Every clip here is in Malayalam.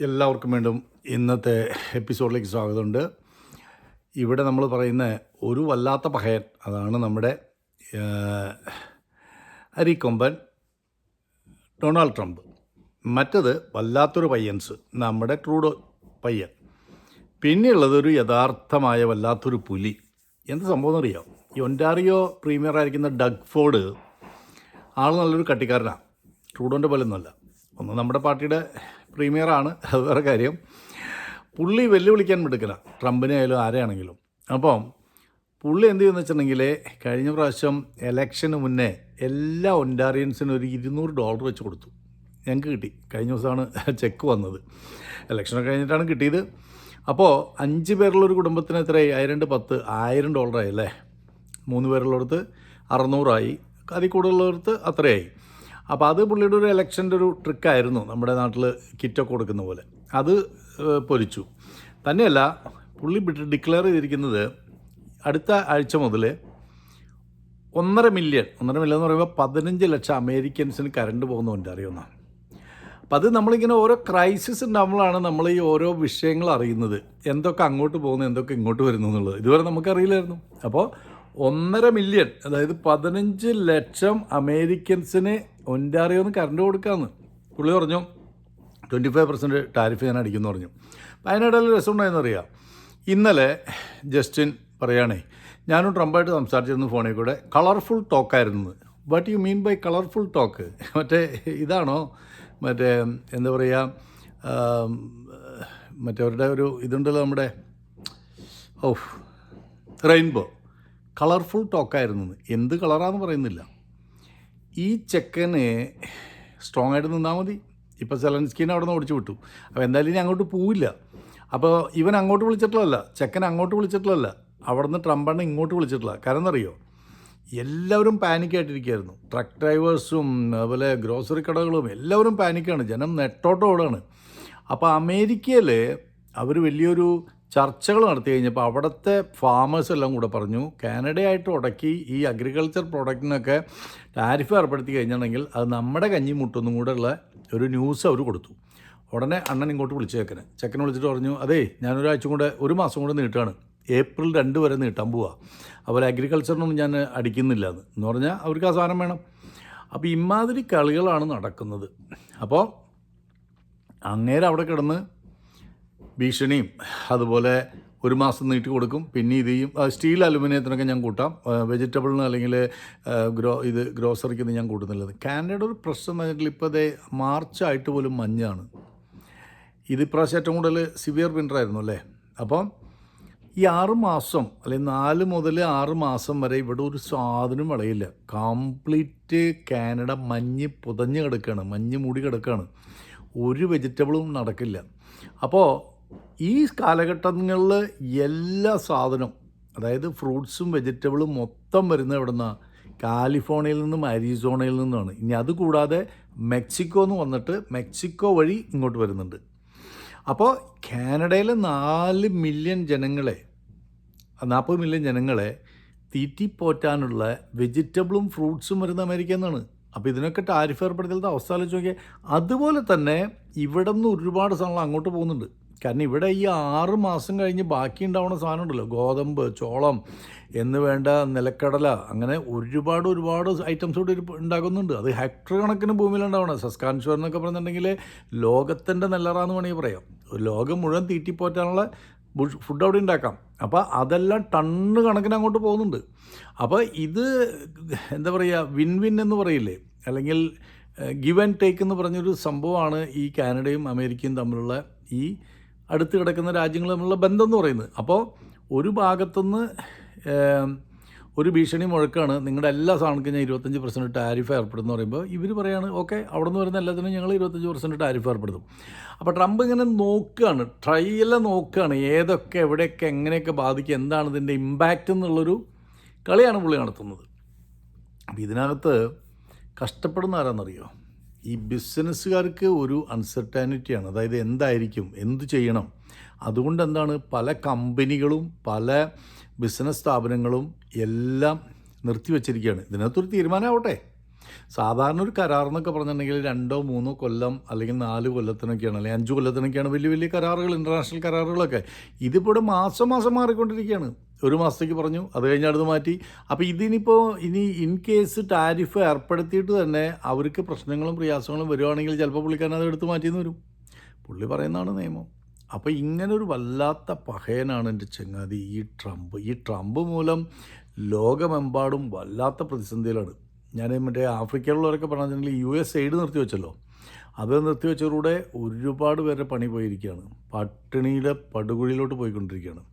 എല്ലാവർക്കും വേണ്ടും ഇന്നത്തെ എപ്പിസോഡിലേക്ക് സ്വാഗതമുണ്ട്. ഇവിടെ നമ്മൾ പറയുന്ന ഒരു വല്ലാത്ത പഹയൻ അതാണ് നമ്മുടെ അരിക്കൊമ്പൻ ഡൊണാൾഡ് ട്രംപ്. മറ്റത് വല്ലാത്തൊരു പയ്യൻസ് നമ്മുടെ ട്രൂഡോ പയ്യൻ. പിന്നെയുള്ളത് ഒരു യഥാർത്ഥമായ വല്ലാത്തൊരു പുലി. എന്ത് സംഭവം എന്നറിയാം? ഈ ഒന്റാറിയോ പ്രീമിയർ ആയിരിക്കുന്ന ഡഗ് ഫോർഡ് ആൾ നല്ലൊരു കട്ടിക്കാരനാണ് ട്രൂഡോന്റെ പോലെ ഒന്നുമല്ല ഒന്ന് നമ്മുടെ പാർട്ടിയുടെ പ്രീമിയറാണ്. അത് വേറെ കാര്യം. പുള്ളി വെല്ലുവിളിക്കാൻ മിടുക്കില്ല ട്രംപിനെ ആയാലും ആരെയാണെങ്കിലും. അപ്പം പുള്ളി എന്ത് ചെയ്യുന്ന വെച്ചിട്ടുണ്ടെങ്കിൽ കഴിഞ്ഞ പ്രാവശ്യം എലക്ഷന് മുന്നേ എല്ലാ ഒൻഡാറിയൻസിനും ഒരു ഇരുന്നൂറ് ഡോളർ വെച്ച് കൊടുത്തു. ഞങ്ങൾക്ക് കിട്ടി. കഴിഞ്ഞ ദിവസമാണ് ചെക്ക് വന്നത്. ഇലക്ഷനൊക്കെ കഴിഞ്ഞിട്ടാണ് കിട്ടിയത്. അപ്പോൾ അഞ്ച് പേരുള്ളൊരു കുടുംബത്തിന് എത്രയായി? ആയിരം പത്ത്. ആയിരം ഡോളറായി അല്ലേ? മൂന്ന് പേരുള്ളിടത്ത് അറുന്നൂറായി. അതിൽ കൂടുതലുള്ളടത്ത് അത്രയായി. അപ്പോൾ അത് പുള്ളിയുടെ ഒരു ഇലക്ഷന്റെ ഒരു ട്രിക്കായിരുന്നു നമ്മുടെ നാട്ടിൽ കിറ്റൊക്കെ കൊടുക്കുന്ന പോലെ. അത് പൊരിച്ചു. തന്നെയല്ല പുള്ളി ഡിക്ലെയർ ചെയ്തിരിക്കുന്നത് അടുത്ത ആഴ്ച മുതൽ ഒന്നര മില്യൺ ഒന്നര മില്യൺ എന്ന് പറയുമ്പോൾ പതിനഞ്ച് ലക്ഷം അമേരിക്കൻസിന് കറണ്ട് പോകുന്നുണ്ട് അറിയുന്ന? അപ്പം അത് നമ്മളിങ്ങനെ ഓരോ ക്രൈസിസ് ഉണ്ടാകുമ്പോഴാണ് നമ്മൾ ഈ ഓരോ വിഷയങ്ങൾ അറിയുന്നത്. എന്തൊക്കെ അങ്ങോട്ട് പോകുന്നു എന്തൊക്കെ ഇങ്ങോട്ട് വരുന്നു എന്നുള്ളത്. ഇതുവരെ നമുക്കറിയില്ലായിരുന്നു അപ്പോൾ ഒന്നര മില്യൺ അതായത് പതിനഞ്ച് ലക്ഷം അമേരിക്കൻസിന് ഒന്റാറിയോന്ന് കറണ്ട് കൊടുക്കാമെന്ന് പുള്ളി പറഞ്ഞു ട്വന്റി ഫൈവ് പെർസെന്റ് ടാരിഫ് ഞാൻ അടിക്കുമെന്ന് പറഞ്ഞു. അപ്പം അതിനിടയിൽ രസമുണ്ടായെന്ന് അറിയാം. ഇന്നലെ ജസ്റ്റിൻ പറയുകയാണേ ഞാനും ട്രംപായിട്ട് സംസാരിച്ചിരുന്നു ഫോണിൽ കൂടെ. Colourful ടോക്കായിരുന്നു what you mean by colourful talk മറ്റേ ഇതാണോ? മറ്റേ എന്താ പറയുക മറ്റവരുടെ ഒരു ഇതുണ്ടല്ലോ നമ്മുടെ ഓഫ് റെയിൻബോ. കളർഫുൾ ടോക്കായിരുന്നു എന്ത് കളറാന്ന് പറയുന്നില്ല. ഈ ചെക്കന് സ്ട്രോങ് ആയിട്ട് നിന്നാൽ മതി. ഇപ്പോൾ സെലൻസ്കീനെ അവിടെ നിന്ന് ഓടിച്ചു വിട്ടു. അപ്പോൾ എന്തായാലും ഇനി അങ്ങോട്ട് പോവില്ല. അപ്പോൾ ഇവൻ അങ്ങോട്ട് വിളിച്ചിട്ടുള്ളതല്ല. ചെക്കൻ അങ്ങോട്ട് വിളിച്ചിട്ടുള്ളതല്ല. അവിടെ നിന്ന് ട്രംപാണ് ഇങ്ങോട്ട് വിളിച്ചിട്ടുള്ള കാരണം എന്നറിയോ എല്ലാവരും പാനിക്കായിട്ടിരിക്കുകയായിരുന്നു. ട്രക്ക് ഡ്രൈവേഴ്സും അതുപോലെ ഗ്രോസറി കടകളും എല്ലാവരും പാനിക്കാണ്. ജനം നെട്ടോട്ടം ഓടാണ് അപ്പോൾ അമേരിക്കയിൽ അവർ വലിയൊരു ചർച്ചകൾ നടത്തി കഴിഞ്ഞപ്പോൾ അവിടുത്തെ ഫാമേഴ്സ് എല്ലാം കൂടെ പറഞ്ഞു കാനഡയായിട്ട് ഉടക്കി ഈ അഗ്രികൾച്ചർ പ്രോഡക്റ്റിനൊക്കെ ടാരിഫ് ഏർപ്പെടുത്തി കഴിഞ്ഞിട്ടുണ്ടെങ്കിൽ അത് നമ്മുടെ കഞ്ഞി മുട്ടൊന്നും കൂടെ ഉള്ള ഒരു ന്യൂസ് അവർ കൊടുത്തു. ഉടനെ അണ്ണൻ ഇങ്ങോട്ട് വിളിച്ചു ചെക്കനെ. ചെക്കനെ വിളിച്ചിട്ട് പറഞ്ഞു അതേ ഞാനൊരാഴ്ച കൂടെ ഒരു മാസം കൂടെ നീട്ടാണ്. ഏപ്രിൽ രണ്ട് വരെ നീട്ടാൻ പോവാ. അതുപോലെ അഗ്രികൾച്ചറിനൊന്നും ഞാൻ അടിക്കുന്നില്ല എന്ന് എന്ന് പറഞ്ഞാൽ അവർക്ക് ആ സാധനം വേണം. അപ്പോൾ ഇമാതിരി കളികളാണ് നടക്കുന്നത്. അപ്പോൾ അങ്ങേരെ അവിടെ കിടന്ന് ഭീഷണിയും അതുപോലെ ഒരു മാസം നീട്ടി കൊടുക്കും. പിന്നെ ഇത് ചെയ്യും സ്റ്റീൽ അലുമിനിയത്തിനൊക്കെ ഞാൻ കൂട്ടാം. വെജിറ്റബിളിന് അല്ലെങ്കിൽ ഗ്രോ ഇത് ഗ്രോസറിക്ക് ഞാൻ കൂട്ടുന്നില്ല. കാനഡയുടെ ഒരു പ്രശ്നം എന്ന് വെച്ചിട്ടുണ്ടെങ്കിൽ ഇപ്പോൾ അതേ മാർച്ച് ആയിട്ട് പോലും മഞ്ഞാണ്. ഇത് ഇപ്രാവശ്യം ഏറ്റവും കൂടുതൽ സിവിയർ വിന്റർ ആയിരുന്നു അല്ലേ? അപ്പം ഈ ആറ് മാസം അല്ലെങ്കിൽ നാല് മുതൽ ആറ് മാസം വരെ ഇവിടെ ഒരു സാധനം വിളയില്ല. കംപ്ലീറ്റ് കാനഡ മഞ്ഞ് പുതഞ്ഞ് കിടക്കുകയാണ്. മഞ്ഞ് മൂടി കിടക്കുകയാണ്. ഒരു വെജിറ്റബിളും നടക്കില്ല. അപ്പോൾ ഈ കാലഘട്ടങ്ങളിൽ എല്ലാ സാധനവും അതായത് ഫ്രൂട്ട്സും വെജിറ്റബിളും മൊത്തം വരുന്നത് എവിടെ കാലിഫോർണിയയിൽ നിന്നും അരിസോണയിൽ നിന്നുമാണ്. ഇനി അതുകൂടാതെ മെക്സിക്കോ എന്ന് വന്നിട്ട് മെക്സിക്കോ വഴി ഇങ്ങോട്ട് വരുന്നുണ്ട്. അപ്പോൾ കാനഡയിലെ നാല് മില്യൺ ജനങ്ങളെ നാൽപ്പത് മില്യൺ ജനങ്ങളെ തീറ്റിപ്പോറ്റാനുള്ള വെജിറ്റബിളും ഫ്രൂട്ട്സും വരുന്ന അമേരിക്ക എന്നാണ് അപ്പോൾ ഇതിനൊക്കെ ടാരിഫ് ഏർപ്പെടുത്തിയത് അവസ്ഥ ആലോചിച്ച് നോക്കിയാൽ അതുപോലെ തന്നെ ഇവിടെ നിന്ന് ഒരുപാട് സാധനങ്ങൾ അങ്ങോട്ട് പോകുന്നുണ്ട്. കാരണം ഇവിടെ ഈ ആറ് മാസം കഴിഞ്ഞ് ബാക്കി ഉണ്ടാവുന്ന സാധനം ഉണ്ടല്ലോ ഗോതമ്പ് ചോളം എന്ന് വേണ്ട നിലക്കടല അങ്ങനെ ഒരുപാട് ഒരുപാട് ഐറ്റംസ് ഇവിടെ ഉണ്ടാകുന്നുണ്ട്. അത് ഹെക്ടർ കണക്കിന് ഭൂമിയിലുണ്ടാവണം. സസ്കാൻഷ്വർ എന്നൊക്കെ പറയുന്നുണ്ടെങ്കിൽ ലോകത്തിന്റെ നെല്ലറാന്ന് വേണമെങ്കിൽ പറയാം. ലോകം മുഴുവൻ തീറ്റിപ്പോറ്റാനുള്ള ഫുഡ് അവിടെ ഉണ്ടാക്കാം. അപ്പോൾ അതെല്ലാം ടണ്ണ് കണക്കിന് അങ്ങോട്ട് പോകുന്നുണ്ട്. അപ്പോൾ ഇത് എന്താ പറയുക വിൻ വിൻ എന്ന് പറയില്ലേ? അല്ലെങ്കിൽ ഗിവ് ആൻഡ് ടേക്ക് എന്ന് പറഞ്ഞൊരു സംഭവമാണ് ഈ കാനഡയും അമേരിക്കയും തമ്മിലുള്ള ഈ അടുത്ത് കിടക്കുന്ന രാജ്യങ്ങൾ തമ്മിലുള്ള ബന്ധം എന്ന് പറയുന്നത്. അപ്പോൾ ഒരു ഭാഗത്തുനിന്ന് ഒരു ഭീഷണി മുഴക്കാണ് നിങ്ങളുടെ എല്ലാ സാധനങ്ങൾക്കും ഞാൻ ഇരുപത്തഞ്ച് പെർസെന്റ് ടാരിഫ് ഏർപ്പെടുന്നു പറയുമ്പോൾ ഇവർ പറയാണ് ഓക്കെ അവിടെ നിന്ന് വരുന്ന എല്ലാത്തിനും ഞങ്ങൾ ഇരുപത്തഞ്ച് പെർസെന്റ് ടാരിഫ് ഏർപ്പെടുത്തും. അപ്പോൾ ട്രംപ് ഇങ്ങനെ നോക്കുകയാണ് ട്രയലെല്ലാം നോക്കുകയാണ് ഏതൊക്കെ എവിടെയൊക്കെ എങ്ങനെയൊക്കെ ബാധിക്കുക എന്താണ് ഇതിന്റെ ഇമ്പാക്റ്റ് എന്നുള്ളൊരു കളിയാണ് പുള്ളി നടത്തുന്നത്. അപ്പോൾ ഇതിനകത്ത് കഷ്ടപ്പെടുന്ന ആരാന്നറിയോ? ഈ ബിസിനസ്സുകാർക്ക് ഒരു അൺസർട്ടാനിറ്റിയാണ് അതായത് എന്തായിരിക്കും? എന്ത് ചെയ്യണം? അതുകൊണ്ട് എന്താണ് പല കമ്പനികളും പല ബിസിനസ് സ്ഥാപനങ്ങളും എല്ലാം നിർത്തിവെച്ചിരിക്കുകയാണ്. ഇതിനകത്തൊരു തീരുമാനമാവട്ടെ. സാധാരണ ഒരു കരാർ എന്നൊക്കെ പറഞ്ഞിട്ടുണ്ടെങ്കിൽ രണ്ടോ മൂന്നോ കൊല്ലം അല്ലെങ്കിൽ നാല് കൊല്ലത്തിനൊക്കെയാണ് അല്ലെങ്കിൽ അഞ്ച് കൊല്ലത്തിനൊക്കെയാണ് വലിയ വലിയ കരാറുകൾ ഇന്റർനാഷണൽ കരാറുകളൊക്കെ. ഇതിപ്പോൾ മാസം മാസം മാറിക്കൊണ്ടിരിക്കുകയാണ്. ഒരു മാസത്തേക്ക് പറഞ്ഞു അത് കഴിഞ്ഞ് അടുത്ത് മാറ്റി. അപ്പോൾ ഇതിനിപ്പോൾ ഇനി ഇൻ കേസ് ടാരിഫ് ഏർപ്പെടുത്തിയിട്ട് തന്നെ അവർക്ക് പ്രശ്നങ്ങളും പ്രയാസങ്ങളും വരുവാണെങ്കിൽ ചിലപ്പോൾ പുള്ളിക്കാരൻ അത് എടുത്ത് മാറ്റിയെന്ന് വരും. പുള്ളി പറയുന്നതാണ് നിയമം. അപ്പോൾ ഇങ്ങനൊരു വല്ലാത്ത പഹയനാണ് എന്റെ ചങ്ങാതി ഈ ട്രംപ്. ഈ ട്രംപ് മൂലം ലോകമെമ്പാടും വല്ലാത്ത പ്രതിസന്ധിയിലാണ്. ഞാൻ മറ്റേ ആഫ്രിക്കയിലുള്ളവരൊക്കെ പറഞ്ഞിട്ടുണ്ടെങ്കിൽ യു എസ് എയ്ഡ് നിർത്തി വെച്ചല്ലോ. അത് നിർത്തി വെച്ചവരുടെ ഒരുപാട് പേരുടെ പണി പോയിരിക്കുകയാണ്. പട്ടിണിയിലെ പടുകുഴിയിലോട്ട് പോയിക്കൊണ്ടിരിക്കുകയാണ്.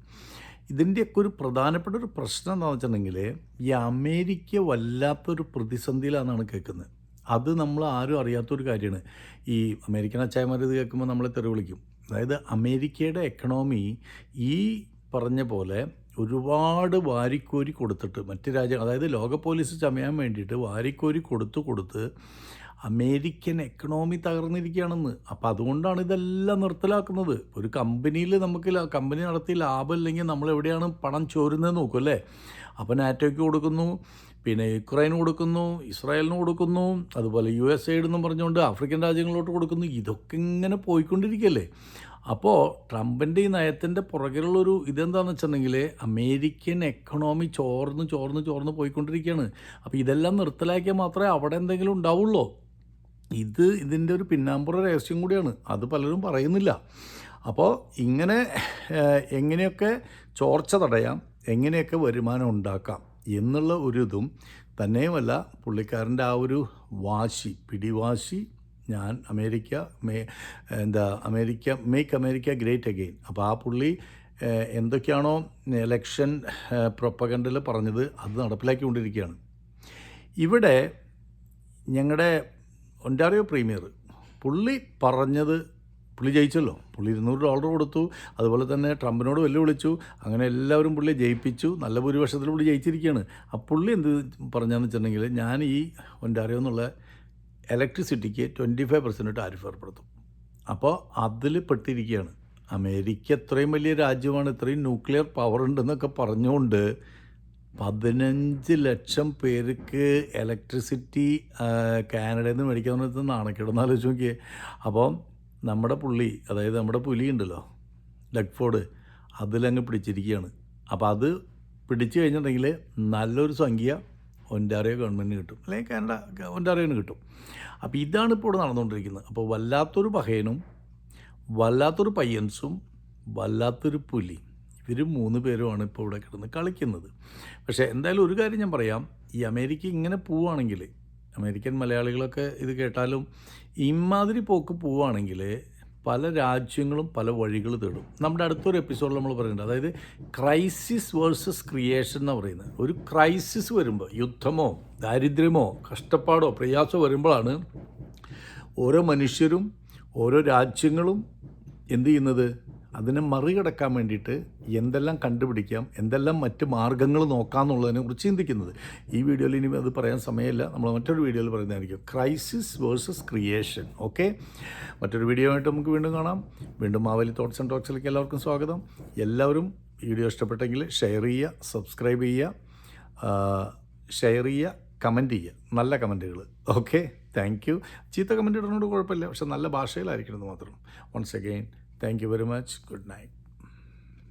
ഇതിന്റെയൊക്കെ ഒരു പ്രധാനപ്പെട്ട ഒരു പ്രശ്നം എന്താണെന്ന് വെച്ചിട്ടുണ്ടെങ്കിൽ ഈ അമേരിക്ക വല്ലാത്തൊരു പ്രതിസന്ധിയിലാണെന്നാണ് കേൾക്കുന്നത്. അത് നമ്മൾ ആരും അറിയാത്തൊരു കാര്യമാണ്. ഈ അമേരിക്കൻ അച്ചായമാർ ഇത് കേൾക്കുമ്പോൾ നമ്മളെ തെറി വിളിക്കും. അതായത് അമേരിക്കയുടെ എക്കണോമി ഈ പറഞ്ഞ പോലെ ഒരുപാട് വാരിക്കോരി കൊടുത്തിട്ട് മറ്റ് രാജ്യം അതായത് ലോക പോലീസ് ചമയാൻ വേണ്ടിയിട്ട് വാരിക്കോരി കൊടുത്ത് കൊടുത്ത് അമേരിക്കൻ എക്കണോമി തകർന്നിരിക്കുകയാണെന്ന്. അപ്പോൾ അതുകൊണ്ടാണ് ഇതെല്ലാം നിർത്തലാക്കുന്നത്. ഒരു കമ്പനിയിൽ നമുക്ക് കമ്പനി നടത്തി ലാഭം ഇല്ലെങ്കിൽ നമ്മൾ എവിടെയാണ് പണം ചോരുന്നത് നോക്കും അല്ലേ? അപ്പോൾ നാറ്റോയ്ക്ക് കൊടുക്കുന്നു പിന്നെ യുക്രൈന് കൊടുക്കുന്നു ഇസ്രായേലിന് കൊടുക്കുന്നു അതുപോലെ യു എസ് എയ്ഡ് എന്നും പറഞ്ഞുകൊണ്ട് ആഫ്രിക്കൻ രാജ്യങ്ങളിലോട്ട് കൊടുക്കുന്നു. ഇതൊക്കെ ഇങ്ങനെ പോയിക്കൊണ്ടിരിക്കുകയല്ലേ? അപ്പോൾ ട്രംപിന്റെ ഈ നയത്തിന്റെ പുറകിലുള്ളൊരു ഇതെന്താണെന്ന് വെച്ചിട്ടുണ്ടെങ്കിൽ അമേരിക്കൻ എക്കണോമി ചോർന്ന് ചോർന്ന് ചോർന്ന് പോയിക്കൊണ്ടിരിക്കുകയാണ്. അപ്പോൾ ഇതെല്ലാം നിർത്തലാക്കിയാൽ മാത്രമേ അവിടെ എന്തെങ്കിലും ഉണ്ടാവുള്ളൂ. ഇത് ഇതിന്റെ ഒരു പിന്നാമ്പുറ രഹസ്യം കൂടിയാണ്. അത് പലരും പറയുന്നില്ല. അപ്പോൾ ഇങ്ങനെ എങ്ങനെയൊക്കെ ചോർച്ച തടയാം എങ്ങനെയൊക്കെ വരുമാനം ഉണ്ടാക്കാം എന്നുള്ള ഒരു ഇതും തന്നെയുമല്ല പുള്ളിക്കാരന്റെ ആ ഒരു വാശി പിടിവാശി ഞാൻ അമേരിക്ക മേ എന്താ America make America great again അപ്പോൾ ആ പുള്ളി എന്തൊക്കെയാണോ എലക്ഷൻ പ്രൊപ്പഗണ്ടിൽ പറഞ്ഞത് അത് നടപ്പിലാക്കിക്കൊണ്ടിരിക്കുകയാണ്. ഇവിടെ ഞങ്ങളുടെ ഒന്റാറിയോ പ്രീമിയർ. പുള്ളി പറഞ്ഞത് പുള്ളി ജയിച്ചല്ലോ. പുള്ളി ഇരുന്നൂറ് ഡോളർ കൊടുത്തു. അതുപോലെ തന്നെ ട്രംപിനോട് വെല്ലുവിളിച്ചു. അങ്ങനെ എല്ലാവരും പുള്ളിയെ ജയിപ്പിച്ചു. നല്ല ഭൂരിപക്ഷത്തിൽ പുള്ളി ജയിച്ചിരിക്കുകയാണ്. ആ പുള്ളി എന്ത് പറഞ്ഞാന്ന് വെച്ചിട്ടുണ്ടെങ്കിൽ ഞാൻ ഈ ഒന്റാറിയോ എന്നുള്ള ഇലക്ട്രിസിറ്റിക്ക് ട്വന്റി ഫൈവ് പെർസെന്റ് ടാരിഫ് ഏർപ്പെടുത്തും. അപ്പോൾ അതിൽ പെട്ടിരിക്കുകയാണ്. അമേരിക്ക ഇത്രയും വലിയ രാജ്യമാണ്. ഇത്രയും ന്യൂക്ലിയർ പവർ ഉണ്ടെന്നൊക്കെ പറഞ്ഞുകൊണ്ട് പതിനഞ്ച് ലക്ഷം പേർക്ക് ഇലക്ട്രിസിറ്റി കാനഡയിൽ നിന്ന് മേടിക്കാൻ വെച്ചാൽ നാണക്കേടെന്ന് ആലോചിച്ച് നോക്കിയേ. അപ്പം നമ്മുടെ പുള്ളി അതായത് നമ്മുടെ പുലി ഉണ്ടല്ലോ ഡഗ്ഫോർഡ് അതിലങ്ങ് പിടിച്ചിരിക്കുകയാണ്. അപ്പോൾ അത് പിടിച്ചു കഴിഞ്ഞിട്ടുണ്ടെങ്കിൽ നല്ലൊരു സംഖ്യ ഒന്റാറിയോ ഗവൺമെന്റിന് കിട്ടും. അല്ലെങ്കിൽ കാനഡ ഒന്റാറിയോന് കിട്ടും. അപ്പോൾ ഇതാണ് ഇപ്പോൾ ഇവിടെ നടന്നുകൊണ്ടിരിക്കുന്നത്. അപ്പോൾ വല്ലാത്തൊരു പഹയനും വല്ലാത്തൊരു പയ്യൻസും വല്ലാത്തൊരു പുലി. ഇവർ മൂന്ന് പേരുമാണ് ഇപ്പോൾ ഇവിടെ കിടന്ന് കളിക്കുന്നത്. പക്ഷേ എന്തായാലും ഒരു കാര്യം ഞാൻ പറയാം. ഈ അമേരിക്ക ഇങ്ങനെ പോവുകയാണെങ്കിൽ അമേരിക്കൻ മലയാളികളൊക്കെ ഇത് കേട്ടാലും ഇമാതിരി പോക്ക് പോവുകയാണെങ്കിൽ പല രാജ്യങ്ങളും പല വഴികൾ തേടും. നമ്മുടെ അടുത്തൊരു എപ്പിസോഡിൽ നമ്മൾ പറയുന്നുണ്ട്. അതായത് ക്രൈസിസ് വേഴ്സസ് ക്രിയേഷൻ എന്ന് പറയുന്നത്. ഒരു ക്രൈസിസ് വരുമ്പോൾ യുദ്ധമോ ദാരിദ്ര്യമോ കഷ്ടപ്പാടോ പ്രയാസമോ വരുമ്പോഴാണ് ഓരോ മനുഷ്യരും ഓരോ രാജ്യങ്ങളും എന്ത് ചെയ്യുന്നത്? അതിനെ മറികടക്കാൻ വേണ്ടിയിട്ട് എന്തെല്ലാം കണ്ടുപിടിക്കാം എന്തെല്ലാം മറ്റ് മാർഗങ്ങൾ നോക്കാമെന്നുള്ളതിനെ കുറിച്ച് ചിന്തിക്കുന്നത്. ഈ വീഡിയോയിൽ ഇനി അത് പറയാൻ സമയമില്ല. നമ്മൾ മറ്റൊരു വീഡിയോയിൽ പറയുന്നതായിരിക്കും. ക്രൈസിസ് വേഴ്സസ് ക്രിയേഷൻ ഓക്കെ മറ്റൊരു വീഡിയോ ആയിട്ട് നമുക്ക് വീണ്ടും കാണാം. വീണ്ടും മാവലി തോട്ട്സ് ആൻഡ് ടോക്സിലേക്ക് എല്ലാവർക്കും സ്വാഗതം. എല്ലാവരും വീഡിയോ ഇഷ്ടപ്പെട്ടെങ്കിൽ ഷെയർ ചെയ്യുക സബ്സ്ക്രൈബ് ചെയ്യുക ഷെയർ ചെയ്യുക കമന്റ് ചെയ്യുക. നല്ല കമന്റുകൾ. ഓക്കെ താങ്ക് യു ചീത്ത കമന്റ് ഇടുന്നതുകൊണ്ട് കുഴപ്പമില്ല. പക്ഷെ നല്ല ഭാഷയിലായിരിക്കണം എന്ന് മാത്രം. Once again thank you very much good night